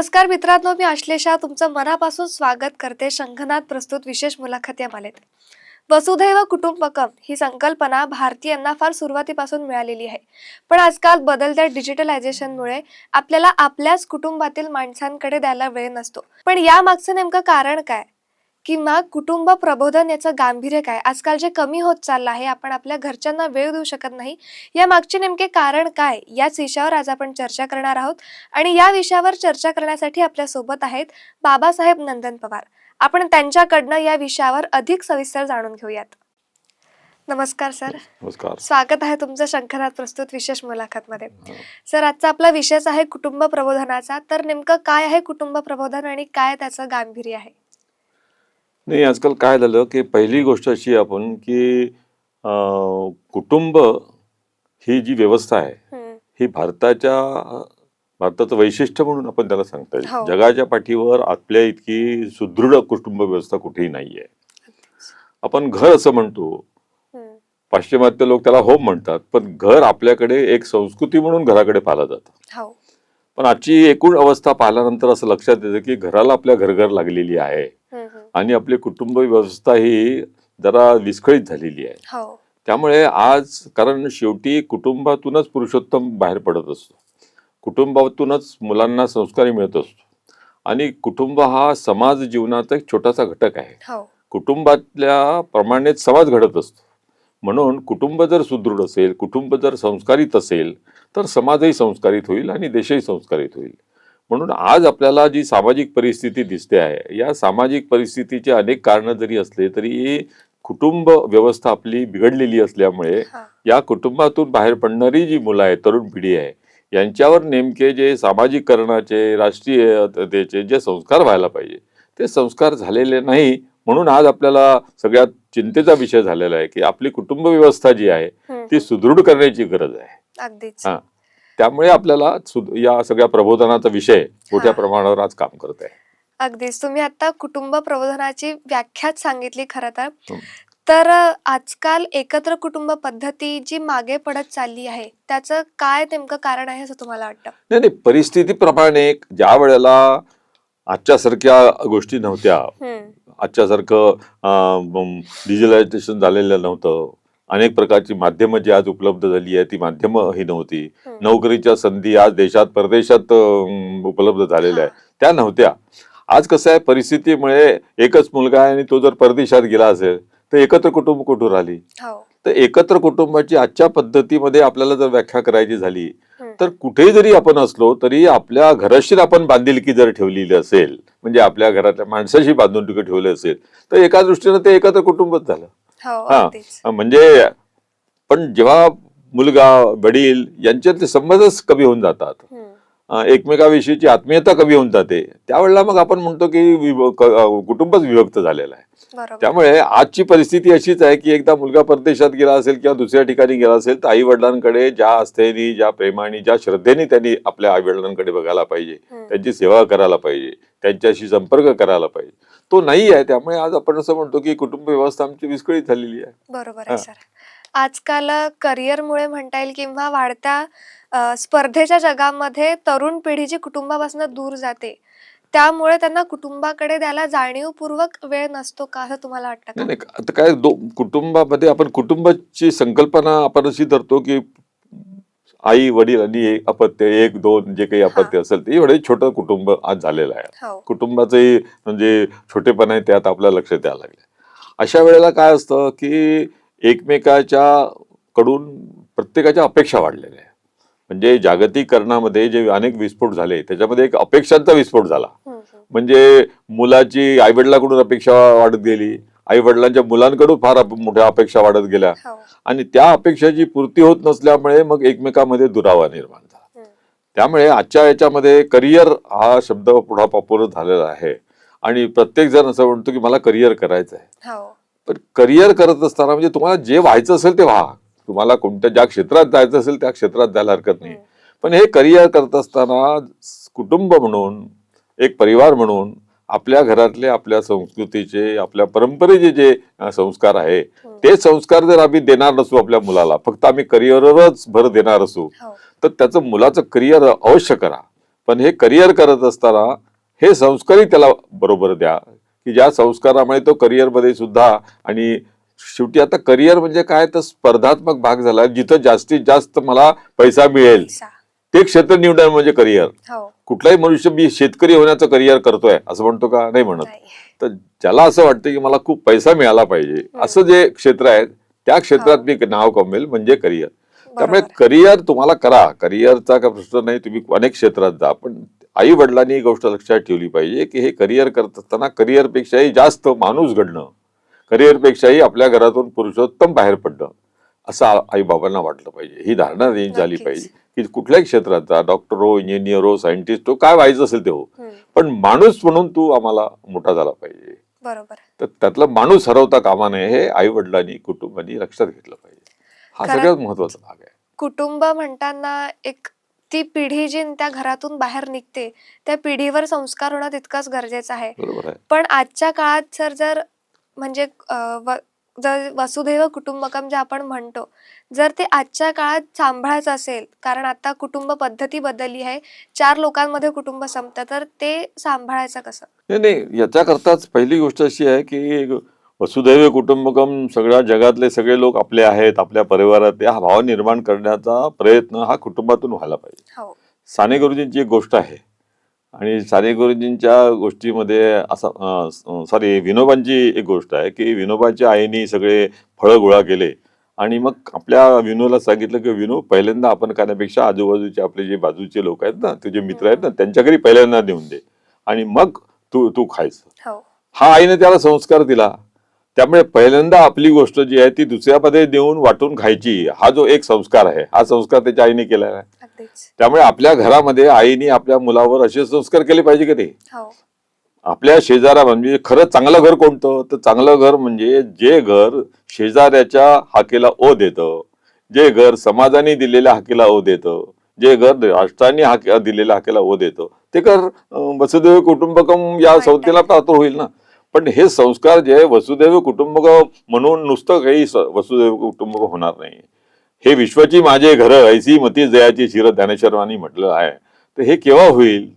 नमस्कार मित्रांनो मी आश्लेषा तुमचं मनापासून स्वागत करते. शंखनाथ प्रस्तुत विशेष मुलाखत या मालेत. वसुधैव कुटुंबकम ही संकल्पना भारतीयांना फार सुरुवातीपासून मिळालेली आहे. पण आजकाल बदलत्या डिजिटलायझेशनमुळे आपल्याला आपल्याच कुटुंबातील माणसांकडे द्यायला वेळ नसतो. पण या मागचं नेमकं कारण काय? किंवा कुटुंब प्रबोधन याचं गांभीर्य काय? आजकाल जे कमी होत चाललं आहे आपण आपल्या घरच्यांना वेळ देऊ शकत नाही. या मागचे नेमके कारण काय? याच विषयावर आज आपण चर्चा करणार आहोत. आणि या विषयावर चर्चा करण्यासाठी आपल्यासोबत आहेत बाबासाहेब नंदन पवार. आपण त्यांच्याकडनं या विषयावर अधिक सविस्तर जाणून घेऊयात. नमस्कार सर. नमस्कार. स्वागत आहे तुमचं शंखनाथ प्रस्तुत विशेष मुलाखतमध्ये. सर आजचा आपला विषयच आहे कुटुंब प्रबोधनाचा. तर नेमकं काय आहे कुटुंब प्रबोधन आणि काय त्याचं गांभीर्य आहे? नाही आजकाल काय झालं की पहिली गोष्ट अशी आपण की अं, कुटुंब ही जी व्यवस्था आहे हम्म, ही भारताच्या भारताचं वैशिष्ट्य म्हणून आपण त्याला सांगता हो. येईल जगाच्या पाठीवर आपल्या इतकी सुदृढ कुटुंब व्यवस्था कुठेही नाहीये. आपण घर असं म्हणतो. हम्म, पाश्चिमात्य लोक त्याला होम म्हणतात पण घर आपल्याकडे एक संस्कृती म्हणून घराकडे पाहिलं जातं. हो. पण आजची एकूण अवस्था पाहिल्यानंतर असं लक्षात येतं की घराला आपल्या घरघर लागलेली आहे. हम्म, आणि आपली कुटुंब व्यवस्था ही जरा विस्कळीत झालेली आहे. हो. त्यामुळे आज कारण शेवटी कुटुंबातूनच पुरुषोत्तम बाहेर पडत असतो. कुटुंबातूनच मुलांना संस्कारी मिळत असतो. आणि कुटुंब हा समाज जीवनाचा एक छोटासा घटक आहे. हो. कुटुंबातल्या प्रमाणेच समाज घडत असतो. म्हणून कुटुंब जर सुदृढ असेल कुटुंब जर संस्कारित असेल तर समाजही संस्कारित होईल आणि देशही संस्कारित होईल. म्हणून आज आपल्याला जी सामाजिक परिस्थिती दिसते आहे या सामाजिक परिस्थितीचे अनेक कारणं जरी असले तरी कुटुंब व्यवस्था आपली बिघडलेली असल्यामुळे या कुटुंबातून बाहेर पडणारी जी मुलं आहेत तरुण पिढी आहे यांच्यावर नेमके जे सामाजिकरणाचे राष्ट्रीयतेचे जे संस्कार व्हायला पाहिजे ते संस्कार झालेले नाही म्हणून आज आपल्याला सगळ्यात चिंतेचा विषय झालेला आहे की आपली कुटुंब व्यवस्था जी आहे ती सुदृढ करण्याची गरज आहे. हा. त्यामुळे आपल्याला या सगळ्या प्रबोधनाचा विषय मोठ्या. प्रमाणावर आज काम करत आहे. अगदीच. तुम्ही आता कुटुंब प्रबोधनाची व्याख्याच सांगितली खरं तर. हं. तर आजकाल एकत्र कुटुंब पद्धती जी मागे पडत चालली आहे त्याचं काय नेमकं कारण आहे असं तुम्हाला वाटतं? नाही नाही. परिस्थितीप्रमाणे ज्या वेळेला आजच्यासारख्या गोष्टी नव्हत्या हम्म, आजच्यासारखं डिजिटलायझेशन झालेलं नव्हतं अनेक प्रकारची माध्यमं जी आज उपलब्ध झाली आहे ती माध्यमं ही नव्हती. नोकरीच्या संधी आज देशात परदेशात उपलब्ध झालेल्या आहे हा. त्या नव्हत्या आज कसं आहे परिस्थितीमुळे एकच मुलगा आहे आणि तो जर परदेशात गेला असेल तर एकत्र कुटुंब कुठून राहिली हो तर एकत्र कुटुंबाची आजच्या पद्धतीमध्ये आपल्याला जर व्याख्या करायची झाली. तर कुठेही जरी आपण असलो तरी आपल्या घराशी आपण बांधिलकी जर ठेवलेली असेल म्हणजे आपल्या घरातल्या माणसाशी बांधून ठेवले असेल तर एका दृष्टीनं ते एकत्र कुटुंबच झालं हो हा. म्हणजे पण जेव्हा मुलगा वडील यांच्यातले संबंधच कमी होऊन जातात. एकमेकाविषयीची आत्मीयता कमी होऊन जाते. त्यावेळेला मग आपण म्हणतो की कुटुंबच विभक्त झालेलं आहे. त्यामुळे आजची परिस्थिती अशीच आहे की एकदा मुलगा परदेशात गेला असेल किंवा दुसऱ्या ठिकाणी गेला असेल तर आई वडिलांकडे ज्या आस्थेने ज्या प्रेमाने ज्या श्रद्धेने त्यांनी आपल्या आई वडिलांकडे बघायला पाहिजे. त्यांची सेवा करायला पाहिजे. त्यांच्याशी संपर्क करायला पाहिजे. तो नाही आहे त्यामुळे आज आपण असं म्हणतो की कुटुंब व्यवस्था आमची विस्कळीत झालेली आहे. बरोबर. आहे सर. आजकाल करिअरमुळे म्हणता येईल किंवा वाढत्या स्पर्धेच्या जगामध्ये तरुण पिढी जी कुटुंबापासून दूर जाते त्यामुळे त्यांना कुटुंबाकडे द्यायला जाणीवपूर्वक वेळ नसतो का असं तुम्हाला वाटतं नाही आता काय दो कुटुंबामध्ये आपण कुटुंबाची संकल्पना आपण अशी धरतो की आई वडील आणि एक अपत्य एक दोन जे काही अपत्य असेल ते एवढे छोटं कुटुंब आज झालेलं आहे. हो. कुटुंबाचंही म्हणजे छोटेपण आहे त्यात आपल्या लक्ष द्यायला लागले अशा वेळेला काय असतं की एकमेकाच्या कडून प्रत्येकाच्या अपेक्षा वाढलेल्या आहे म्हणजे जागतिकीकरणामध्ये जे अनेक विस्फोट झाले त्याच्यामध्ये एक अपेक्षांचा विस्फोट झाला. हम्म, हम्म. म्हणजे मुलाची आईवडिलाकडून अपेक्षा वाढत गेली आई वडिलांच्या मुलांकडून फार मोठ्या अपेक्षा वाढत गेल्या. हो. आणि त्या अपेक्षाची पूर्ती होत नसल्यामुळे मग एकमेकामध्ये दुरावा निर्माण झाला. त्यामुळे आजच्या याच्यामध्ये करिअर हा शब्द पुढा पॉप्युलर झालेला आहे. आणि प्रत्येक जण असं म्हणतो की मला करिअर करायचं आहे. हो. पण करिअर करत असताना म्हणजे तुम्हाला जे व्हायचं असेल ते व्हा. तुम्हाला कोणत्या ज्या क्षेत्रात जायचं असेल त्या क्षेत्रात जायला हरकत नाही. पण हे करिअर करत असताना कुटुंब म्हणून एक परिवार म्हणून आपल्या घरातले आपल्या संस्कृतीचे आपल्या परंपरेचे जे संस्कार आहे हम्म. ते संस्कार जर आम्ही देणार नसू आपल्या मुलाला फक्त आम्ही करिअरवरच भर देणार असू हो तर त्याचं मुलाचं करिअर अवश्य करा पण हे करिअर करत असताना हे संस्कारही त्याला बरोबर द्या की ज्या संस्कारामुळे तो करिअरमध्ये सुद्धा आणि शेवटी आता करिअर म्हणजे काय तर स्पर्धात्मक भाग झाला जिथं जास्तीत जास्त मला पैसा मिळेल. ते क्षेत्र निवडणं म्हणजे करिअर. हो. कुठलाही मनुष्य मी शेतकरी होण्याचं करिअर करतोय असं म्हणतो का? नाही म्हणत. तर ज्याला असं वाटतं की मला खूप पैसा मिळाला पाहिजे असं जे क्षेत्र आहे त्या क्षेत्रात मी नाव कमवेल म्हणजे करिअर. त्यामुळे. करिअर तुम्हाला करा. करिअरचा का प्रश्न नाही तुम्ही अनेक क्षेत्रात जा. पण आई वडिलांनी ही गोष्ट लक्षात ठेवली पाहिजे की हे करिअर करत असताना करिअरपेक्षाही जास्त माणूस घडणं करिअरपेक्षाही आपल्या घरातून पुरुषोत्तम बाहेर पडणं. असं आई बाबांना वाटलं पाहिजे. ही धारणा रेंज झाली. पाहिजे की कुठल्याही क्षेत्रात जा डॉक्टर हो इंजिनियर हो सायंटिस्ट हो काय व्हायचं असेल ते हो. पण माणूस म्हणून तू आम्हाला मोठा झाला पाहिजे. बरोबर. तर त्यातला माणूस हरवता कामा नये हे आई वडिलांनी कुटुंबानी लक्षात घेतलं पाहिजे. हा सगळ्यात महत्त्वाचा भाग आहे. कुटुंब म्हणताना एक ती पिढी जी त्या घरातून बाहेर निघते त्या पिढीवर संस्कार होणं तितकंच गरजेचं आहे. बरोबर आहे. पण आजच्या काळात सर जर म्हणजे जर वसुधैव कुटुंबकम जे आपण म्हणतो जर ते आजच्या काळात सांभाळायचं असेल कारण आता कुटुंब पद्धती बदलली आहे चार लोकांमध्ये कुटुंब संपतं तर ते सांभाळायचं कसं? नाही नाही याच्याकरताच पहिली गोष्ट अशी आहे की वसुदैव कुटुंबकम सगळ्या जगातले सगळे लोक आपले आहेत आपल्या परिवारात हा भाव निर्माण करण्याचा प्रयत्न हा कुटुंबातून व्हायला पाहिजे. हो. साने गुरुजींची एक गोष्ट आहे आणि साने गुरुजींच्या गोष्टीमध्ये असं सॉरी विनोबांची एक गोष्ट आहे की विनोबाच्या आईने सगळे फळं गोळा केले. आणि मग आपल्या विनोला सांगितलं की विनो पहिल्यांदा आपण खाण्यापेक्षा आजूबाजूचे आपले जे बाजूचे लोक आहेत ना तुझे मित्र आहेत ना त्यांच्या घरी पहिल्यांदा देऊन दे. आणि मग तू तू खायचं. हो. हा आईने त्याला संस्कार दिला. त्यामुळे पहिल्यांदा आपली गोष्ट जी आहे ती दुसऱ्यामध्ये देऊन वाटून खायची. हा जो एक संस्कार आहे हा संस्कार त्याच्या आईने केला आहे. त्यामुळे आपल्या घरामध्ये आईने आपल्या मुलावर असे संस्कार केले पाहिजे की नाही? हो. आपल्या शेजारा म्हणजे खरं चांगलं घर कोणतं? तर चांगलं घर म्हणजे जे घर शेजाऱ्याच्या हाकेला ओ देतं. जे घर समाजाने दिलेल्या हाकेला ओ देतं. जे घर राष्ट्राने हाक दिलेल्या हाकेला ओ देतं. ते घर वसुदैव कुटुंबकम या संस्थेला. प्राप्त होईल ना? पण हे संस्कार जे आहे वसुदैव कुटुंबक म्हणून नुसतं काही वसुदैव कुटुंबक होणार नाही. हे विश्वाची माझे घर ऐसी मती जयाची शिर ज्ञानेश्वरांनी म्हटलं आहे. तर हे केव्हा होईल?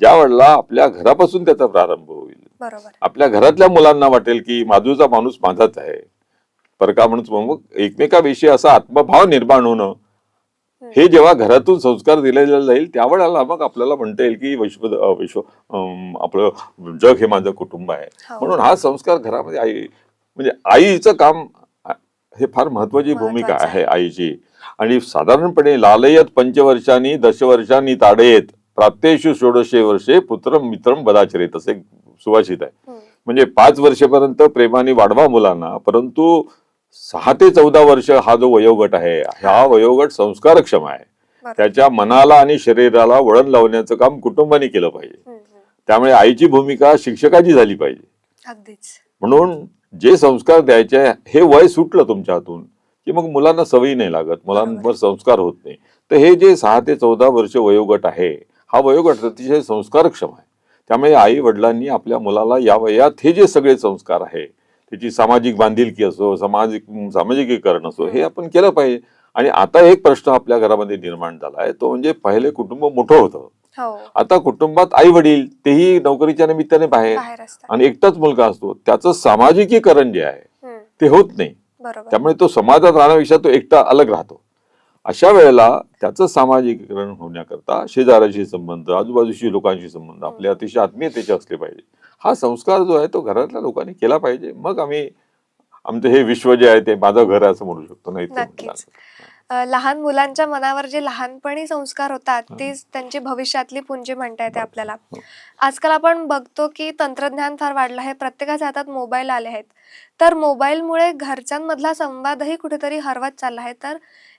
ज्या वेळेला आपल्या घरापासून त्याचा प्रारंभ होईल. बरोबर. आपल्या घरातल्या मुलांना वाटेल की बाजूचा माणूस माझाच आहे. परका म्हणून मग एकमेकाविषयी असा आत्मभाव निर्माण होणं हे जेव्हा घरातून संस्कार दिले जाईल त्यावेळेला मग आपल्याला म्हणता येईल की विश्व विश्व आपलं जग हे माझं कुटुंब आहे. हो. म्हणून हा संस्कार घरामध्ये आई म्हणजे आईचं काम हे फार महत्वाची भूमिका आहे आईची. आणि साधारणपणे लालयत पंचवर्षांनी दशवर्षांनी ताडयेत प्राप्तेषु षोडशे वर्षे पुत्रम मित्रम बदाचरेत असे सुभाषित आहे. हम्म, म्हणजे पाच वर्षेपर्यंत प्रेमाने वाढवा मुलांना परंतु सहा ते चौदा वर्ष हा जो वयोगट आहे हा वयोगट संस्कारक्षम आहे. त्याच्या मनाला आणि शरीराला वळण लावण्याचं काम कुटुंबाने केलं पाहिजे. त्यामुळे आईची भूमिका शिक्षकाची झाली पाहिजे. म्हणून जे संस्कार द्यायचे हे वय सुटलं तुमच्या हातून की मग मुलांना सवयी नाही लागत मुलांवर संस्कार होत नाही. तर हे जे सहा ते चौदा वर्ष वयोगट आहे हा वयोगट अतिशय संस्कारक्षम आहे. त्यामुळे आई वडिलांनी आपल्या मुलाला या वयात हे जे सगळे संस्कार आहे त्याची सामाजिक बांधिलकी असो सामाजिक सामाजिकीकरण असो हे आपण केलं पाहिजे. आणि आता एक प्रश्न आपल्या घरामध्ये निर्माण झाला आहे तो म्हणजे पहिले कुटुंब मोठं होतं. आता कुटुंबात आई वडील तेही नोकरीच्या निमित्ताने बाहेर आणि एकटाच मुलगा असतो. त्याचं सामाजिकीकरण जे आहे ते होत नाही. त्यामुळे तो समाजात राहण्यापेक्षा तो एकटा अलग राहतो. अशा वेळेला त्याचं सामाजिकीकरण होण्याकरता शेजाऱ्याशी संबंध आजूबाजूशी लोकांशी संबंध आपले अतिशय आत्मीयतेचे असले पाहिजे. हा संस्कार जो आहे तो घरातल्या लोकांनी केला पाहिजे. मग आम्ही आमचं हे विश्व जे आहे ते माझं घर आहे असं म्हणू शकतो नाही लहान मुलांच्या मनावर जे लहानपणी संस्कार होतात तेच त्यांची भविष्यातली पुंजी म्हणता येते आपल्याला. हो. आजकाल आपण बघतो की तंत्रज्ञान फार वाढलं आहे. प्रत्येकाच्या हातात मोबाईल आले आहेत. तर मोबाईलमुळे घरच्यांमधला संवादही कुठेतरी हरवत चालला आहे. तर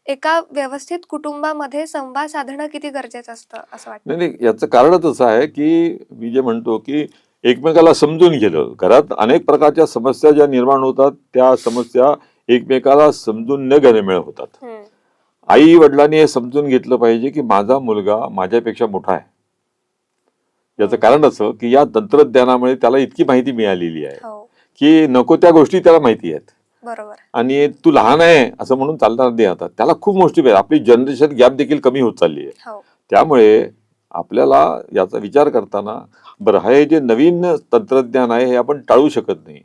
एका व्यवस्थित कुटुंबामध्ये संवाद साधणं किती गरजेचं असतं असं वाटतं? नाही याचं कारणच असं आहे की मी जे म्हणतो की एकमेकाला समजून गेलं घरात अनेक प्रकारच्या समस्या ज्या निर्माण होतात त्या समस्या एकमेकाला समजून न घेण्यामुळे होतात आई वडिलांनी हे समजून घेतलं पाहिजे की माझा मुलगा माझ्यापेक्षा मोठा आहे. याचं कारण असं की या तंत्रज्ञानामुळे त्याला इतकी माहिती मिळालेली आहे हो. की नको त्या गोष्टी त्याला माहिती आहेत. बरोबर. आणि तू लहान आहे असं म्हणून चालणार नाही आता. त्याला खूप गोष्टी आपली जनरेशन गॅप देखील कमी होत चालली आहे. हो. त्यामुळे आपल्याला याचा विचार करताना बरं हे जे नवीन तंत्रज्ञान आहे हे आपण टाळू शकत नाही.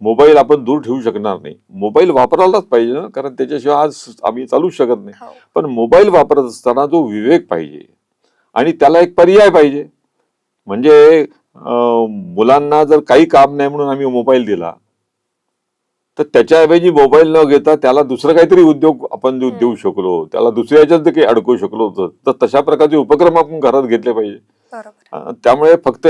मोबाईल आपण दूर ठेवू शकणार नाही. मोबाईल वापरायलाच पाहिजे ना कारण त्याच्याशिवाय आज आम्ही चालूच शकत नाही. हो. पण मोबाईल वापरत असताना जो विवेक पाहिजे आणि त्याला एक पर्याय पाहिजे. म्हणजे मुलांना जर काही काम नाही म्हणून आम्ही मोबाईल दिला तर त्याच्याऐवजी मोबाईल न घेता त्याला दुसरं काहीतरी उद्योग आपण देऊ शकलो. त्याला दुसऱ्या ह्याच्यात जर काही अडकवू शकलो होतो. तर तशा प्रकारचे उपक्रम आपण घरात घेतले पाहिजे. त्यामुळे फक्त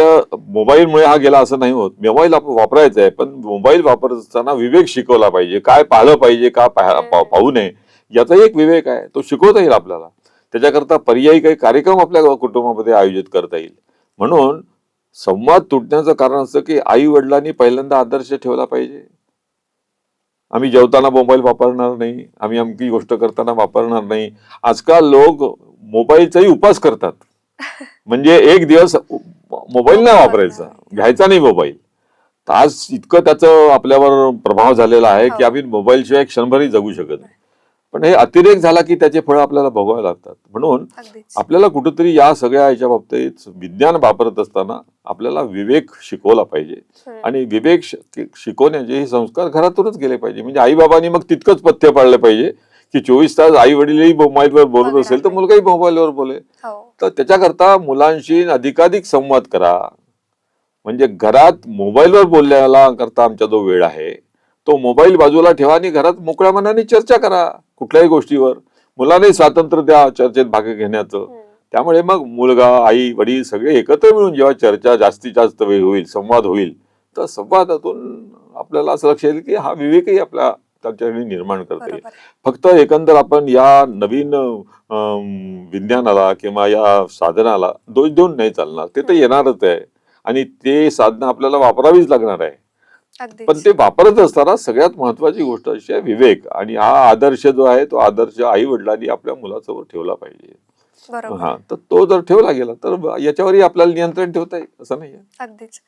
मोबाईलमुळे हा गेला असं नाही होत. मोबाईल आपण वापरायचा आहे पण मोबाईल वापरत असताना विवेक शिकवला पाहिजे. काय पाहिलं पाहिजे का पाहू नये याचा एक विवेक आहे. तो शिकवता येईल आपल्याला. त्याच्याकरता पर्यायी काही कार्यक्रम आपल्या कुटुंबामध्ये आयोजित करता येईल. म्हणून संवाद तुटण्याचं कारण असं की आई वडिलांनी पहिल्यांदा आदर्श ठेवला पाहिजे. आम्ही जेवताना मोबाईल वापरणार नाही आम्ही अमकी गोष्ट करताना वापरणार नाही. आजकाल लोक मोबाईलचाही उपास करतात. म्हणजे एक दिवस मोबाईल नाही वापरायचा घ्यायचा नाही मोबाईल. तर आज इतकं त्याचं आपल्यावर प्रभाव झालेला आहे की हो. आम्ही मोबाईल शिवाय क्षणभरही जगू शकत नाही. पण हे अतिरेक झाला की त्याचे फळ आपल्याला भोगावे लागतात. म्हणून आपल्याला कुठेतरी या सगळ्या याच्या बाबतीत विज्ञान वापरत असताना आपल्याला विवेक शिकवला पाहिजे. आणि विवेक शिकवण्याचे हे संस्कार घरातूनच गेले पाहिजे. म्हणजे आई बाबांनी मग तितकंच पथ्य पाळलं पाहिजे की चोवीस तास आई वडीलही मोबाईलवर बोलत असेल तर. मुलगाही मोबाईलवर बोले हो. तर त्याच्याकरता मुलांशी अधिकाधिक संवाद करा. म्हणजे घरात मोबाईलवर बोलण्याला करता आमचा जो वेळ आहे तो मोबाईल बाजूला ठेवा आणि घरात मोकळ्या मनाने चर्चा करा कुठल्याही गोष्टीवर. मुलांनाही स्वातंत्र्य द्या चर्चेत भाग घेण्याचं. त्यामुळे मग मुलगा आई वडील सगळे एकत्र मिळून जेव्हा चर्चा जास्तीत जास्त वेळ होईल संवाद होईल तर संवादातून आपल्याला असं लक्षात येईल की हा विवेकही आपल्या त्याच्याकडे निर्माण करता येईल. फक्त एकंदर आपण या नवीन विज्ञानाला किंवा या साधनाला दोष देऊन नाही चालणार. ते तर येणारच आहे. आणि ते साधनं आपल्याला वापरावीच लागणार आहे. पण ते वापरत असताना सगळ्यात महत्वाची गोष्ट अशी आहे विवेक. आणि हा आदर्श जो आहे तो आदर्श आई वडिलांनी आपल्या मुलासमोर ठेवला पाहिजे. बरोबर. हा तर तो जर ठेवला गेला तर याच्यावरही आपल्याला नियंत्रण ठेवता येईल असं नाही अगदीच.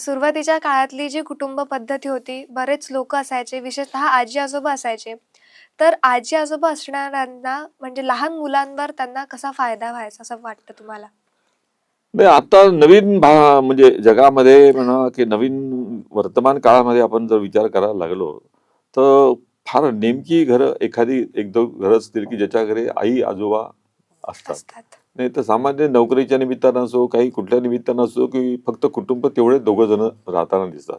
सुरुवातीच्या काळातली जी कुटुंब पद्धती होती बरेच लोक असायचे विशेषतः आजी आजोबा असायचे. तर आजी आजोबा असणाऱ्यांना म्हणजे लहान मुलांवर त्यांना कसा फायदा व्हायचा असं वाटतं तुम्हाला? आता नवीन भा म्हणजे जगामध्ये म्हणा की नवीन वर्तमान काळामध्ये आपण जर विचार करायला लागलो तर फार नेमकी घरं एखादी एक दोन घरं असतील की ज्याच्या घरी आई आजोबा असतात. नाही तर सामान्य नोकरीच्या निमित्तानं असो काही कुठल्या निमित्तानं असो की फक्त कुटुंब तेवढे दोघं जण राहताना दिसतात.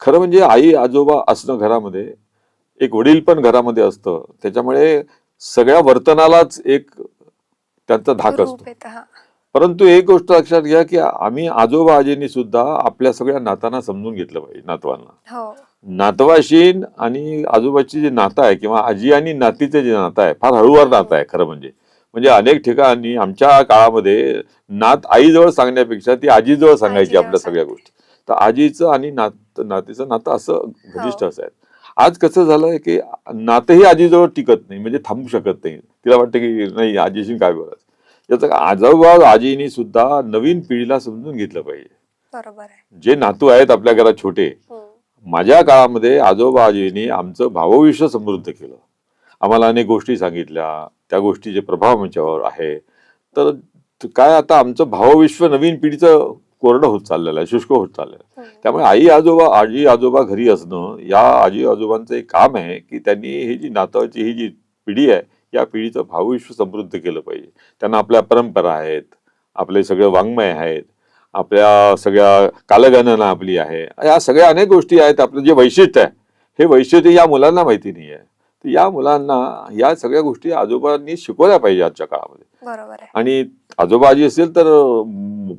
खरं म्हणजे आई आजोबा असणं घरामध्ये एक वडील पण घरामध्ये असतं. त्याच्यामुळे सगळ्या वर्तनालाच एक त्यांचा धाक असतो. परंतु एक गोष्ट लक्षात घ्या की आम्ही आजोबा आजींनी सुद्धा आपल्या सगळ्या नातांना समजून घेतलं पाहिजे नातवांना. हो. नातवाशी आणि आजोबाची जे नातं आहे किंवा आजी आणि नातीचं जे नातं आहे फार हळूवार नातं आहे खरं म्हणजे. म्हणजे अनेक ठिकाणी आमच्या काळामध्ये नात आईजवळ सांगण्यापेक्षा ती आजीजवळ सांगायची आपल्या सगळ्या. गोष्टी. तर आजीचं आणि नात नातीचं नातं असं घनिष्ठ हो. असायचं आज कसं झालंय की नातंही आजीजवळ टिकत नाही म्हणजे थांबू शकत नाही. तिला वाटतं की नाही आजीशी काय बोलायचं. याचा आजोबा आजीनी सुद्धा नवीन पिढीला समजून घेतलं पाहिजे. बरोबर आहे. जे नातू आहेत आपल्या घरात छोटे हम्म. माझ्या काळामध्ये आजोबा आजीनी आमचं भावविश्व समृद्ध केलं. आम्हाला अनेक गोष्टी सांगितल्या त्या गोष्टीचे प्रभाव आमच्यावर आहे. तर काय आता आमचं भावविश्व नवीन पिढीचं कोरडं होत चाललेलं आहे शुष्क होत चाललेलं आहे. हम्म. त्यामुळे आई आजोबा आजी आजोबा घरी असणं या आजी आजोबांचं एक काम आहे की त्यांनी ही जी नाताची ही जी पिढी आहे या पिढीचं भावविश्व समृद्ध केलं पाहिजे. त्यांना आपल्या परंपरा आहेत आपले सगळे वाङ्मय आहेत आपल्या सगळ्या कालगणना आपली आहे. या सगळ्या अनेक गोष्टी आहेत आपलं जे वैशिष्ट्य आहे हे वैशिष्ट्य या मुलांना माहिती नाही आहे तर या मुलांना या सगळ्या गोष्टी आजोबांनी शिकवल्या पाहिजे आजच्या काळामध्ये. बरोबर आणि आजोबा आजी असेल तर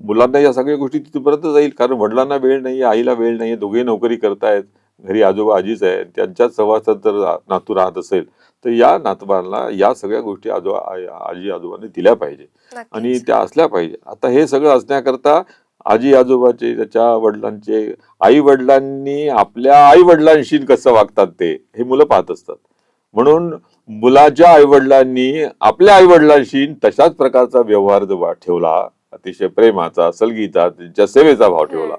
मुलांना या सगळ्या गोष्टी तिथपर्यंत जाईल. कारण वडिलांना वेळ नाही आईला वेळ नाही दोघे नोकरी करतायत. घरी आजोबा आजीच आहे त्यांच्याच सहवासात जर नातू राहत असेल. तर या नातवांना या सगळ्या गोष्टी आजोबा आजी आजोबांनी दिल्या पाहिजे. आणि त्या असल्या पाहिजे. आता हे सगळं असण्याकरता आजी आजोबाचे त्याच्या वडिलांचे आई वडिलांनी आपल्या आई वडिलांशी कसं वागतात ते हे मुलं पाहत असतात. म्हणून मुलाच्या आई वडिलांनी आपल्या आई वडिलांशी तशाच प्रकारचा व्यवहार जो ठेवला अतिशय प्रेमाचा सलगीचा त्यांच्या सेवेचा भाव ठेवला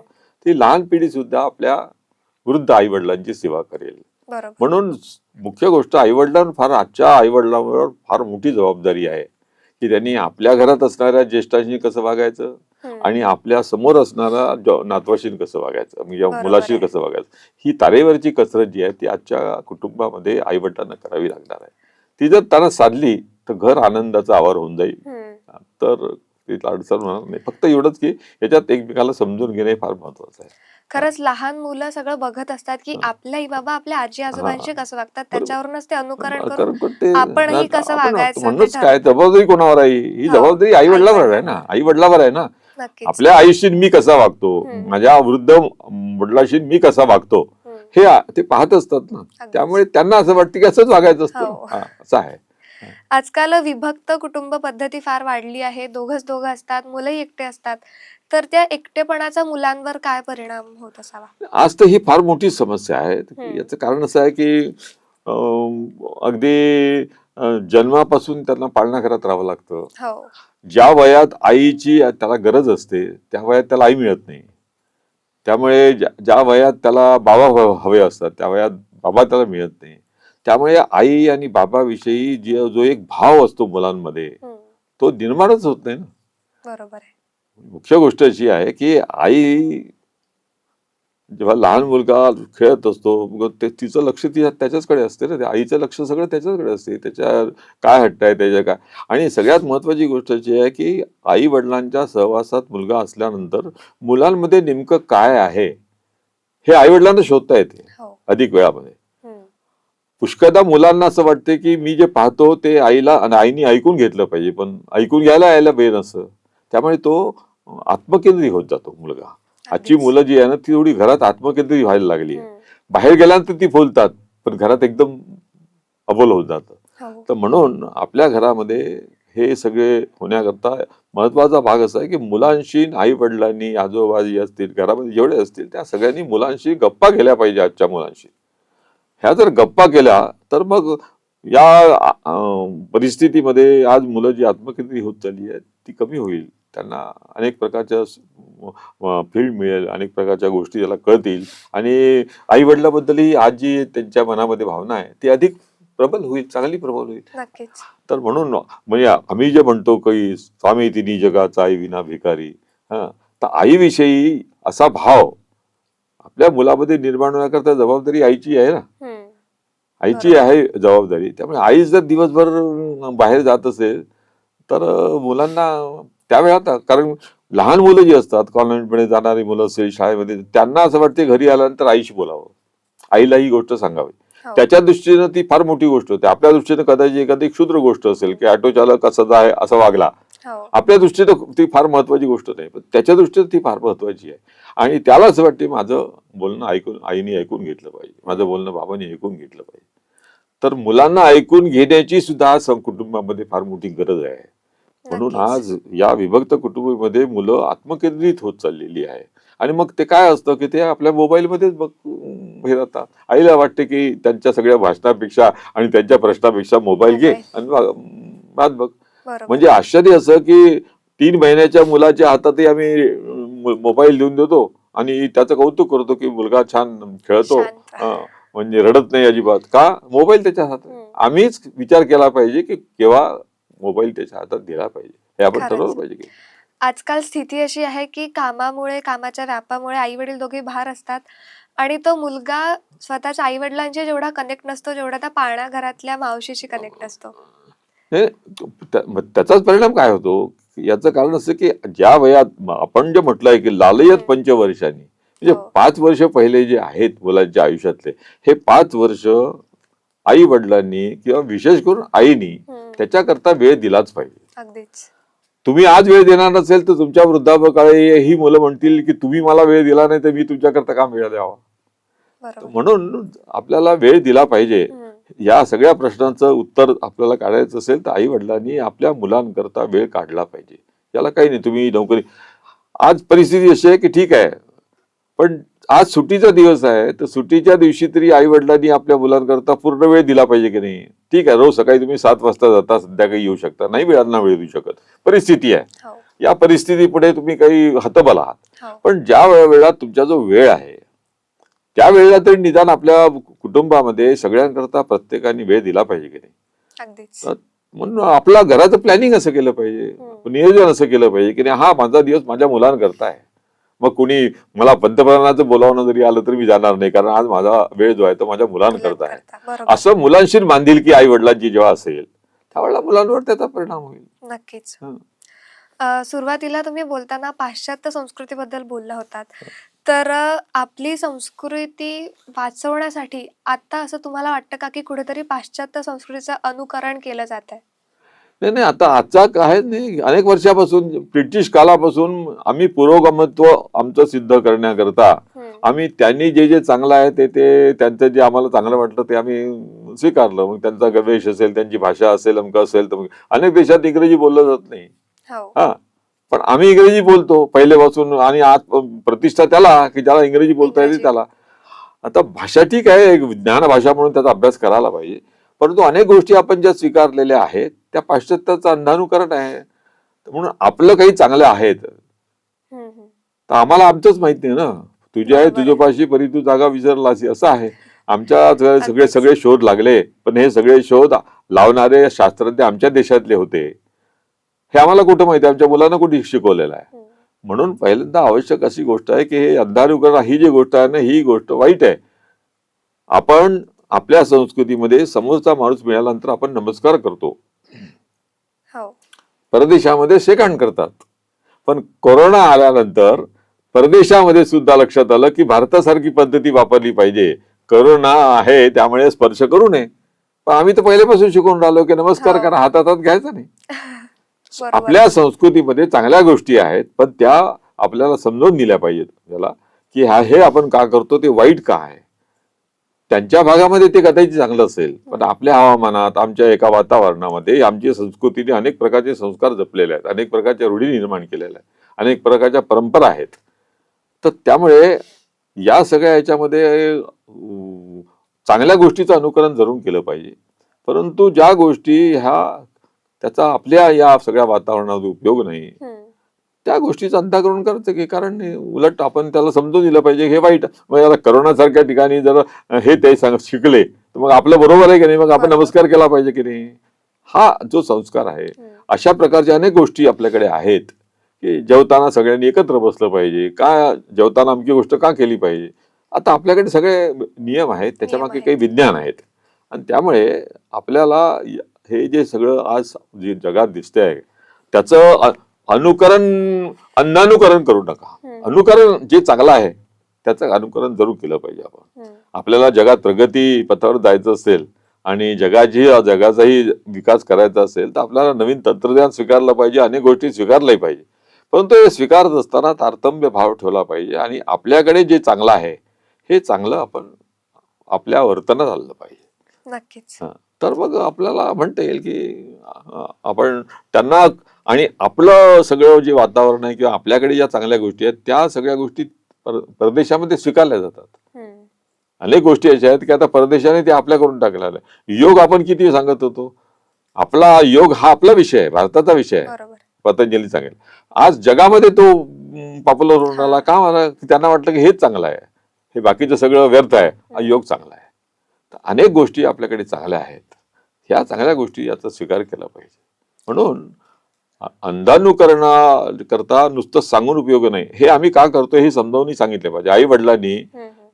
ती लहान पिढी सुद्धा आपल्या वृद्ध आई वडिलांची सेवा करेल. म्हणून मुख्य गोष्ट आई वडिलांवर फार आजच्या आई वडिलांवर फार मोठी जबाबदारी आहे की त्यांनी आपल्या घरात असणाऱ्या ज्येष्ठांशी कसं वागायचं. आणि आपल्यासमोर असणारा नातवाशी कसं वागायचं म्हणजे मुलाशी. कसं वागायचं ही तारेवरची कसरत जी आहे ती आजच्या कुटुंबामध्ये आई वडिलांना करावी लागणार आहे ती जर त्यांना साधली तर घर आनंदाचा आवार होऊन जाईल. तर तिला अडचण होणार नाही फक्त एवढंच की याच्यात एकमेकाला समजून घेणे फार महत्वाचं आहे खरंच लहान मुलं सगळं बघत असतात की हा. आपले आई बाबा आपल्या आजी आजोबांशी कसं वागतात त्याच्यावरूनच ते अनुकरण करून आपणही कसं वागायचं म्हणूनच. काय जबाबदारी कोणावर आहे ही. जबाबदारी आई वडिलावर आहे. ना आई वडिलावर आहे ना आपल्या आईशी मी कसा वागतो. माझ्या वृद्ध वडिलाशी मी कसा वागतो. हे ते पाहत असतात ना. त्यामुळे त्यांना असं वाटतं की असंच वागायचं असतं. हा, असं आहे आजकाल विभक्त कुटुंब पद्धती फार वाढली आहे दोघच दोघं असतात मुलंही एकटे असतात तर त्या एकटेपणाचा मुलांवर काय परिणाम होत असावा? आज तर ही फार मोठी समस्या आहे. याचं कारण असं आहे की अगदी जन्मापासून त्यांना पाळणा घरात राहावं लागतं. हो. ज्या वयात आईची त्याला गरज असते त्या वयात त्याला आई मिळत नाही. त्यामुळे ज्या वयात त्याला बाबा हवे असतात त्या वयात बाबा त्याला मिळत नाही. त्यामुळे आई आणि बाबाविषयी जे जो एक भाव असतो मुलांमध्ये. तो निर्माणच होत नाही ना. बरोबर मुख्य गोष्ट अशी आहे की आई जेव्हा लहान मुलगा खेळत असतो मग ते तिचं लक्ष ती त्याच्याचकडे असते ना. आईचं लक्ष सगळं त्याच्याचकडे असते. त्याच्या काय हट्ट आहे त्याच्या काय? आणि सगळ्यात महत्वाची गोष्ट अशी आहे की आई वडिलांच्या सहवासात मुलगा असल्यानंतर मुलांमध्ये नेमकं काय आहे हे आई वडिलांना शोधता येते हो. अधिक वेळामध्ये. हम्म. पुष्कळदा मुलांना असं वाटते की मी जे पाहतो ते आईला आणि आईने ऐकून घेतलं पाहिजे पण ऐकून घ्यायला यायला बेन असं त्यामुळे तो आत्मकेंद्री होत जातो मुलगा. आजची. मुलं जी आहे ना ती थोडी घरात आत्मकेंद्री व्हायला लागली आहे. बाहेर गेल्यानंतर ती बोलतात पण घरात एकदम अबोल होत जातं. हो. तर म्हणून आपल्या घरामध्ये हे सगळे होण्याकरता महत्त्वाचा भाग असा आहे की मुलांशी आई वडिलांनी आजोबाजी असतील घरामध्ये जेवढे असतील त्या सगळ्यांनी मुलांशी गप्पा केल्या पाहिजे आजच्या मुलांशी. ह्या जर गप्पा केल्या तर मग या परिस्थितीमध्ये आज मुलं जी आत्मकेंद्री होत चालली आहेत ती कमी होईल. त्यांना अनेक प्रकारच्या फील्ड मिळेल अनेक प्रकारच्या गोष्टी त्याला कळतील. आणि आई वडिलाबद्दलही आज जी त्यांच्या मनामध्ये भावना आहे ती अधिक प्रबल होईल चांगली प्रबल होईल. तर म्हणून म्हणजे आम्ही जे म्हणतो की स्वामी तिन्ही जगाचा आई विना भिकारी हा तर आईविषयी असा भाव आपल्या मुलामध्ये निर्माण होण्याकरता जबाबदारी आईची आहे ना. आईची आहे जबाबदारी. त्यामुळे आई जर दिवसभर बाहेर जात असेल तर मुलांना त्यावेळात कारण लहान मुलं जी असतात कॉन्व्हेंटमध्ये जाणारी मुलं असेल शाळेमध्ये त्यांना असं वाटते घरी आल्यानंतर आईशी बोलावं. आईला ही गोष्ट सांगावी. हो. त्याच्या दृष्टीनं ती फार मोठी गोष्ट होते. आपल्या दृष्टीनं कदाचित एखादी क्षुद्र गोष्ट असेल की ऑटो चालक असा आहे असा वागला. हो. आपल्या दृष्टीनं ती फार महत्वाची गोष्ट नाही पण त्याच्या दृष्टीनं ती फार महत्वाची आहे. आणि त्याला असं वाटते माझं बोलणं ऐकून आईने ऐकून घेतलं पाहिजे. माझं बोलणं बाबांनी ऐकून घेतलं पाहिजे. तर मुलांना ऐकून घेण्याची सुद्धा कुटुंबामध्ये फार मोठी गरज आहे. म्हणून. आज या विभक्त कुटुंबामध्ये मुलं आत्मकेंद्रित होत चाललेली आहे. आणि मग ते काय असतं की ते आपल्या मोबाईलमध्येच बघ हे राहतात. आईला वाटते की त्यांच्या सगळ्या भाषणापेक्षा आणि त्यांच्या प्रश्नापेक्षा मोबाईल घे. आणि वाद बघ. म्हणजे आश्चर्य असं की तीन महिन्याच्या मुलाच्या हातातही आम्ही मोबाईल देऊन देतो आणि त्याचं कौतुक करतो की मुलगा छान खेळतो. म्हणजे रडत नाही अजिबात. का? मोबाईल त्याच्या हातात. आम्हीच विचार केला पाहिजे की केव्हा मोबाईल त्याच्या हातात दिला पाहिजे हे आपण. ठरवलं पाहिजे की आजकाल स्थिती अशी आहे की कामामुळे कामाच्या व्यापामुळे आई वडील दोघे बाहेर असतात आणि तो मुलगा स्वतःच्या आई वडिलांशी जेवढा कनेक्ट नसतो जेवढा त्या पाळणा घरातल्या मावशीशी कनेक्ट असतो हे मग त्याचाच परिणाम काय होतो याचं कारण असं की ज्या वयात आपण जे म्हटलंय की लालयत. पंचवर्षांनी म्हणजे हो. पाच वर्ष पहिले जे आहेत मुलांच्या आयुष्यातले हे पाच वर्ष आई वडिलांनी किंवा विशेष करून आईनी. त्याच्याकरता वेळ दिलाच पाहिजे. तुम्ही आज वेळ देणार नसेल तर तुमच्या वृद्धापकाळी ही मुलं म्हणतील की तुम्ही मला वेळ दिला नाही तर मी तुमच्याकरता काम वेळ द्यावा. म्हणून आपल्याला वेळ दिला पाहिजे. या सगळ्या प्रश्नांचं उत्तर आपल्याला काढायचं असेल तर आई वडिलांनी आपल्या मुलांकरता वेळ काढला पाहिजे. याला काही नाही तुम्ही नोकरी आज परिस्थिती अशी आहे की ठीक आहे पण आज सुट्टीचा दिवस आहे तर सुट्टीच्या दिवशी तरी आई वडिलांनी आपल्या मुलांकरता पूर्ण वेळ दिला पाहिजे की नाही? ठीक आहे रोज सकाळी तुम्ही सात वाजता जाता संध्याकाळी येऊ शकता नाही वेळांना वेळ देऊ शकत. परिस्थिती आहे. हो. या परिस्थितीपुढे तुम्ही काही हतबल आहात. हो. पण ज्या वेळे- तुमचा जो वेळ आहे त्या वेळेला तरी निदान आपल्या कुटुंबामध्ये सगळ्यांकरता प्रत्येकाने वेळ दिला पाहिजे की नाही? म्हणून आपला घराचं प्लॅनिंग असं केलं पाहिजे. हम्म. नियोजन असं केलं पाहिजे की नाही हा माझा दिवस माझ्या मुलांकरता आहे. मग कुणी मला पंतप्रधानाचं बोलावणं जरी आलं तरी मी जाणार नाही कारण आज माझा वेळ जो आहे तो माझ्या मुलांकरता आहे. असं मुलांशी बांधील आई वडिलांची जेव्हा असेल त्यावेळेला मुलांवर त्याचा परिणाम होईल. नक्कीच. सुरुवातीला तुम्ही बोलताना पाश्चात्य संस्कृतीबद्दल बोलला होतात. तर आपली संस्कृती वाचवण्यासाठी आता असं तुम्हाला वाटतं का की कुठेतरी पाश्चात्य संस्कृतीचं अनुकरण केलं जात आहे नाही नाही आता आजचा काय नाही अनेक वर्षापासून ब्रिटिश कालापासून आम्ही पुरोगमत्व आमचं सिद्ध करण्याकरता आम्ही त्यांनी जे जे चांगलं आहे ते ते त्यांचं जे आम्हाला चांगलं वाटलं ते आम्ही स्वीकारलं. मग त्यांचा गवेश असेल त्यांची भाषा असेल अमकं असेल तर अनेक देशात इंग्रजी बोललं जात नाही. हो. हा. पण आम्ही इंग्रजी बोलतो पहिल्यापासून आणि आज प्रतिष्ठा त्याला की ज्याला इंग्रजी बोलता येते. त्याला. आता भाषा ठीक आहे एक ज्ञान भाषा म्हणून त्याचा अभ्यास करायला पाहिजे. परंतु अनेक गोष्टी आपण ज्या स्वीकारलेल्या आहेत त्या पाश्चात्याचं अंधानुकरण आहे. म्हणून आपलं काही चांगलं आहेत. तर आम्हाला आमचंच माहीत नाही ना. तुझे आहे. तुझ्यापाशी परी तू जागा विसरलासी असं आहे. आमच्या सगळे सगळे शोध लागले. पण हे सगळे शोध लावणारे शास्त्रज्ञ आमच्या देशातले होते. हे आम्हाला कुठं माहिती? आमच्या मुलांना कुठे शिकवलेलं आहे. म्हणून पहिल्यांदा आवश्यक अशी गोष्ट आहे की हे अंधारुकरण ही जी गोष्ट आहे ना ही गोष्ट वाईट आहे. आपण आपल्या संस्कृतीमध्ये समोरचा माणूस मिळाल्यानंतर आपण नमस्कार करतो. परदेशामध्ये शेकाण करतात. पण कोरोना आल्यानंतर परदेशामध्ये सुद्धा लक्षात आलं की भारतासारखी पद्धती वापरली पाहिजे. करोना आहे त्यामुळे स्पर्श करू नये. पण आम्ही तर पहिल्यापासून शिकून राहिलो की नमस्कार हो. करा हातात हात घ्यायचा नाही. आपल्या संस्कृतीमध्ये चांगल्या गोष्टी आहेत पण त्या आपल्याला समजावून दिल्या पाहिजेत. त्याला की हा हे आपण का करतो ते वाईट का आहे? त्यांच्या भागामध्ये ते कदाचित चांगलं असेल. पण आपल्या हवामानात आमच्या एका वातावरणामध्ये आमची संस्कृतीने अनेक प्रकारचे संस्कार जपलेले आहेत अनेक प्रकारच्या रूढी निर्माण केलेल्या आहेत अनेक प्रकारच्या परंपरा आहेत. तर त्यामुळे या सगळ्या याच्यामध्ये चांगल्या गोष्टीचं अनुकरण जरूर केलं पाहिजे. परंतु ज्या गोष्टी ह्या त्याचा आपल्या या सगळ्या वातावरणात उपयोग नाही. त्या गोष्टीचं अंधाकरण करायचं की कारण उलट आपण त्याला समजून दिलं पाहिजे हे वाईट मग आता करोनासारख्या ठिकाणी जर हे ते सांग शिकले तर मग आपलं बरोबर आहे की नाही मग आपण. नमस्कार केला पाहिजे की नाही हा जो संस्कार आहे. अशा प्रकारच्या अनेक गोष्टी आपल्याकडे आहेत की जेवताना सगळ्यांनी एकत्र बसलं पाहिजे का जेवताना अमकी गोष्ट का केली पाहिजे आता आपल्याकडे सगळे नियम आहेत त्याच्यामागे. काही विज्ञान आहेत आणि त्यामुळे आपल्याला हे जे सगळं आज जे जगात दिसतंय त्याचं अनुकरण अन्नानुकरण करू नका. अनुकरण जे चांगलं आहे त्याचं अनुकरण जरूर केलं पाहिजे आपण. आपल्याला जगात प्रगती पथावर जायचं असेल आणि जगाची जगाचाही विकास करायचा असेल तर आपल्याला नवीन तंत्रज्ञान स्वीकारलं पाहिजे अनेक गोष्टी स्वीकारल्याही पाहिजे परंतु हे स्वीकारत असताना तारतम्य भाव ठेवला पाहिजे आणि आपल्याकडे जे चांगलं आहे हे चांगलं आपण आपल्या वर्तनात आणलं पाहिजे नक्कीच. तर मग आपल्याला म्हणता येईल की आपण त्यांना आणि आपलं सगळं जे वातावरण आहे किंवा आपल्याकडे ज्या चांगल्या गोष्टी आहेत त्या सगळ्या गोष्टी पर- परदेशामध्ये स्वीकारल्या जातात. अनेक गोष्टी अशा आहेत की आता परदेशाने ते आपल्याकडून टाकलेलं आहे. योग आपण किती सांगत होतो? आपला योग हा आपला विषय आहे भारताचा विषय आहे. पतंजली सांगेल. आज जगामध्ये तो पॉप्युलर होऊन राहिला का मला? त्यांना वाटलं की हेच चांगलं आहे. हे बाकीचं सगळं व्यर्थ आहे. हा योग चांगला आहे. तर अनेक गोष्टी आपल्याकडे चांगल्या आहेत. ह्या चांगल्या गोष्टी याचा स्वीकार केला पाहिजे. म्हणून अंधानुकरणा करता नुसतं सांगून उपयोग नाही. हे आम्ही का करतो हे समजावून सांगितले पाहिजे. आई वडिलांनी.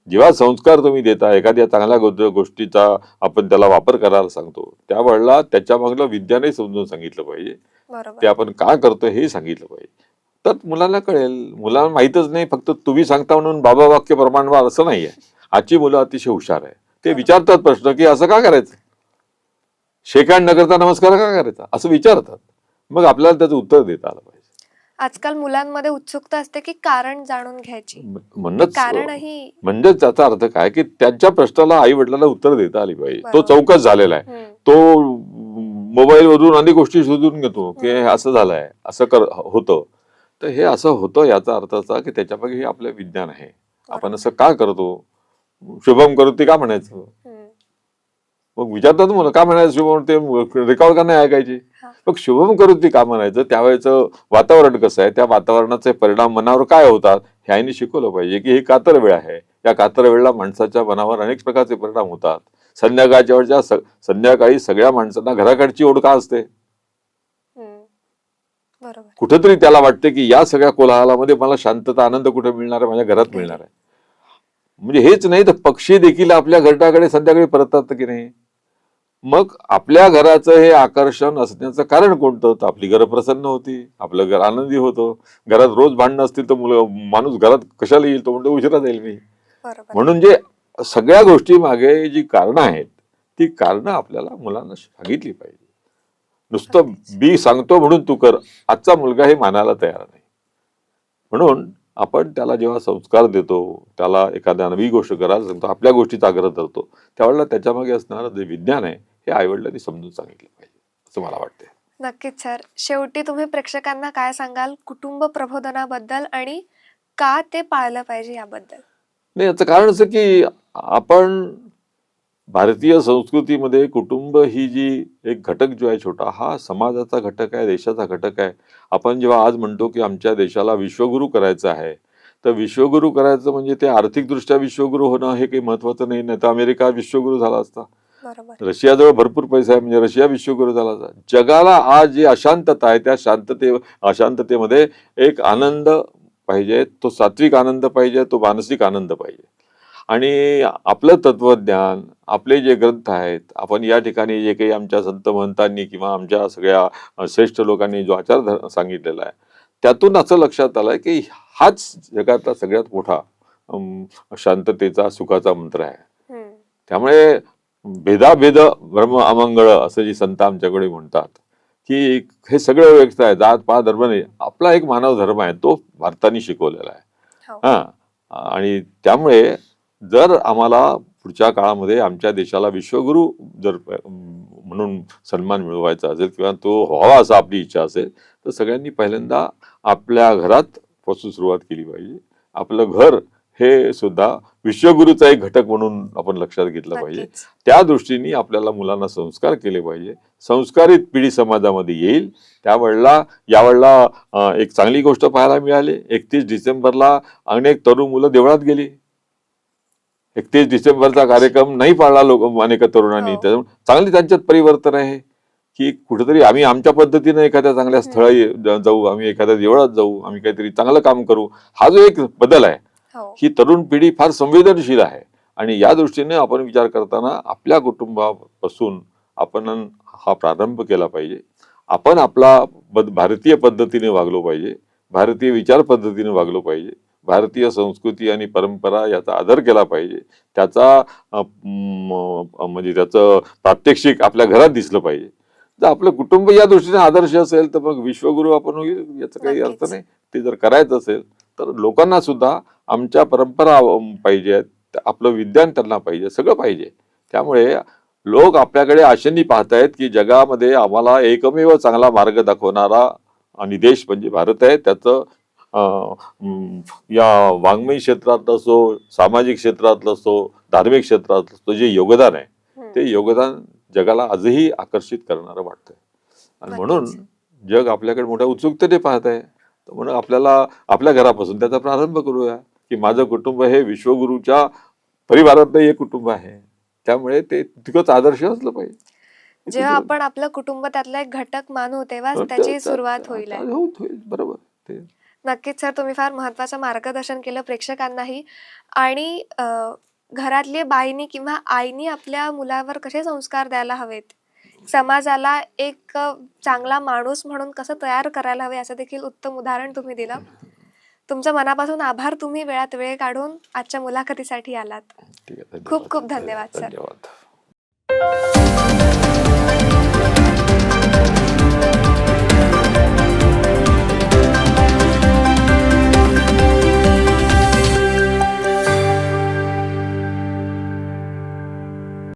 जेव्हा संस्कार तुम्ही देता एखाद्या चांगल्या गोष्टीचा आपण त्याला वापर करायला सांगतो त्यावेळेला त्याच्या मागलं विज्ञानही समजून सांगितलं पाहिजे. ते आपण का करतो हे सांगितलं पाहिजे. तर मुलांना कळेल. मुलांना माहीतच नाही फक्त तुम्ही सांगता म्हणून बाबा वाक्य प्रमाणवार असं नाहीये आजची मुलं अतिशय हुशार आहे. ते विचारतात प्रश्न की असं का करायचं? शेकाण न करता नमस्कार का करायचा? असं विचारतात. मग आपल्याला त्याचं उत्तर देता आलं पाहिजे. आजकाल मुलांमध्ये उत्सुकता असते की कारण जाणून घ्यायची. म्हणूनच कारणही म्हणजेच त्याचा अर्थ काय की त्यांच्या प्रश्नाला आई वडिलांना उत्तर देता आली पाहिजे. तो. चौकस झालेला आहे. तो मोबाईल वरून अनेक गोष्टी शोधून घेतो की असं झालंय असं कर होतं. तर हे असं होतं याचा अर्थ असा की त्याच्यामागे हे आपलं विज्ञान आहे. आपण असं का करतो? शुभम करोती का म्हणायचं? मग विचारतात मुलं का म्हणायचं शुभम? ते रेकॉर्ड का नाही ऐकायचे. मग शुभम करोती का म्हणायचं? त्यावेळेचं वातावरण कसं आहे? त्या वातावरणाचे परिणाम मनावर काय होतात? हे आईने शिकवलं पाहिजे की ही कातर वेळ आहे. या कातर वेळेला माणसाच्या मनावर अनेक प्रकारचे परिणाम होतात. संध्याकाळच्या वेळच्या संध्याकाळी सगळ्या माणसांना घराकडची ओढ का असते? कुठेतरी त्याला वाटते की या सगळ्या कोलाहलामध्ये मला शांतता आनंद कुठे मिळणार आहे? माझ्या घरात मिळणार आहे. म्हणजे हेच नाही तर पक्षी देखील आपल्या घरटाकडे संध्याकाळी परततात की नाही? मग आपल्या घराचं हे आकर्षण असण्याचं कारण कोणतं? तर आपली घरं प्रसन्न होती आपलं घर आनंदी होतं. घरात रोज भांडणं असतील तर मुलं माणूस घरात कशाला येईल? तो म्हणतो उशिरा जाईल मी. म्हणून जे सगळ्या गोष्टी मागे जी कारणं आहेत ती कारणं आपल्याला मुलांना सांगितली पाहिजे. नुसतं. बी सांगतो म्हणून तू कर आजचा मुलगा हे मानायला तयार नाही. म्हणून आपण त्याला जेव्हा संस्कार देतो त्याला एखाद्या नवी गोष्ट करायला सांगतो आपल्या गोष्टीचा आग्रह धरतो त्यावेळेला त्याच्यामागे असणारं जे विज्ञान आहे हे आईवडिलांनी समजून सांगितलं पाहिजे असं मला वाटतं नक्कीच सर. शेवटी तुम्ही प्रेक्षकांना काय सांगाल? कुटुंब प्रबोधनाबद्दल आणि का ते पाळलं पाहिजे याबद्दल? नाही याचं कारण असं की आपण भारतीय संस्कृतीमध्ये कुटुंब ही जी एक घटक जो आहे छोटा हा समाजाचा घटक आहे देशाचा घटक आहे. आपण जेव्हा आज म्हणतो की आमच्या देशाला विश्वगुरू करायचं आहे तर विश्वगुरू करायचं म्हणजे ते आर्थिकदृष्ट्या विश्वगुरू होणं हे काही महत्वाचं नाही नाही तर अमेरिका विश्वगुरू झाला असता. रशियाजवळ भरपूर पैसा आहे म्हणजे रशिया विश्वगुरू झाला जगाला आज जी अशांतता आहे त्या शांतते अशांततेमध्ये एक आनंद पाहिजे तो सात्विक आनंद पाहिजे तो मानसिक आनंद पाहिजे. आणि आपलं तत्वज्ञान आपले जे ग्रंथ आहेत आपण या ठिकाणी जे काही आमच्या संत महंतांनी किंवा आमच्या सगळ्या श्रेष्ठ लोकांनी जो आचार सांगितलेला आहे त्यातून असं लक्षात आलंय की हाच जगातला सगळ्यात मोठा शांततेचा सुखाचा मंत्र आहे. त्यामुळे भेदाभेद ब्रह्म अमंगळ असं जे संत आमच्याकडे म्हणतात की हे सगळं व्यक्त आहे जात पात धर्म नाही. आपला एक मानव धर्म आहे तो भारताने शिकवलेला आहे. हो. हा. आणि त्यामुळे जर आम्हाला पुढच्या काळामध्ये आमच्या देशाला विश्वगुरू जर म्हणून सन्मान मिळवायचा असेल किंवा तो व्हावा असं आपली इच्छा असेल तर सगळ्यांनी पहिल्यांदा आपल्या घरात पासून सुरुवात केली पाहिजे. आपलं घर हे सुद्धा विश्वगुरूचा एक घटक म्हणून आपण लक्षात घेतलं पाहिजे. त्या दृष्टीने आपल्याला मुलांना संस्कार केले पाहिजे. संस्कारित पिढी समाजामध्ये येईल. त्यावेळेला यावेळेला एक चांगली गोष्ट पाहायला मिळाली. एकतीस डिसेंबरला अनेक तरुण मुलं देवळात गेली. एकतीस डिसेंबरचा कार्यक्रम नाही पाळला लोक अनेक तरुणांनी. हो. त्याच्यामुळे चांगली त्यांच्यात परिवर्तन आहे. की कुठेतरी आम्ही आमच्या पद्धतीने एखाद्या चांगल्या स्थळी जाऊ. आम्ही एखाद्या देवळात जाऊ. आम्ही काहीतरी चांगलं काम करू. हा जो एक बदल आहे हो. ही तरुण पिढी फार संवेदनशील आहे. आणि या दृष्टीने आपण विचार करताना आपल्या कुटुंबापासून आपण हा प्रारंभ केला पाहिजे. आपण आपला बद- भारतीय पद्धतीने वागलो पाहिजे. भारतीय विचार पद्धतीने वागलो पाहिजे. भारतीय संस्कृती आणि परंपरा याचा आदर केला पाहिजे. त्याचा म्हणजे त्याचं प्रात्यक्षिक आपल्या घरात दिसलं पाहिजे. जर आपलं कुटुंब या दृष्टीने आदर्श असेल तर मग विश्वगुरू आपण होईल याचा काही अर्थ. नाही. ते जर करायचं असेल तर लोकांना सुद्धा आमच्या परंपरा अम, पाहिजे आपलं विज्ञान त्यांना पाहिजे सगळं पाहिजे. त्यामुळे लोक आपल्याकडे आशेने पाहतायत की जगामध्ये आम्हाला एकमेव चांगला मार्ग दाखवणारा आणि देश म्हणजे भारत आहे. त्याचं या वाङ्मयी क्षेत्रात असो सामाजिक क्षेत्रातलं असो धार्मिक क्षेत्रात असो जे योगदान आहे. ते योगदान जगाला आजही आकर्षित करणारं वाटतंय. आणि म्हणून. जग आपल्याकडे मोठ्या उत्सुकतेने पाहत आहे. तर म्हणून आपल्याला आपल्या घरापासून त्याचा प्रारंभ करूया. की माझं कुटुंब हे विश्वगुरूच्या परिवारातलं एक कुटुंब आहे. त्यामुळे ते तितकंच आदर्श असलं पाहिजे. जेव्हा आपण आपलं कुटुंब त्यातला एक घटक मानू तेव्हाच तर त्याची त्या- सुरुवात त्या- होईल. बरोबर. ते नक्कीच सर तुम्ही फार महत्वाचं मार्गदर्शन केलं प्रेक्षकांनाही. आणि अं, घरातली बाईनी किंवा आईनी आपल्या मुलावर कसे संस्कार द्यायला हवेत? समाजाला एक अं, चांगला माणूस म्हणून कसं तयार करायला हवे असं देखील उत्तम उदाहरण तुम्ही दिलं. तुमच्या मनापासून आभार तुम्ही वेळात वेळ काढून आजच्या मुलाखतीसाठी आलात. खूप खूप धन्यवाद, सर. धन्यवाद.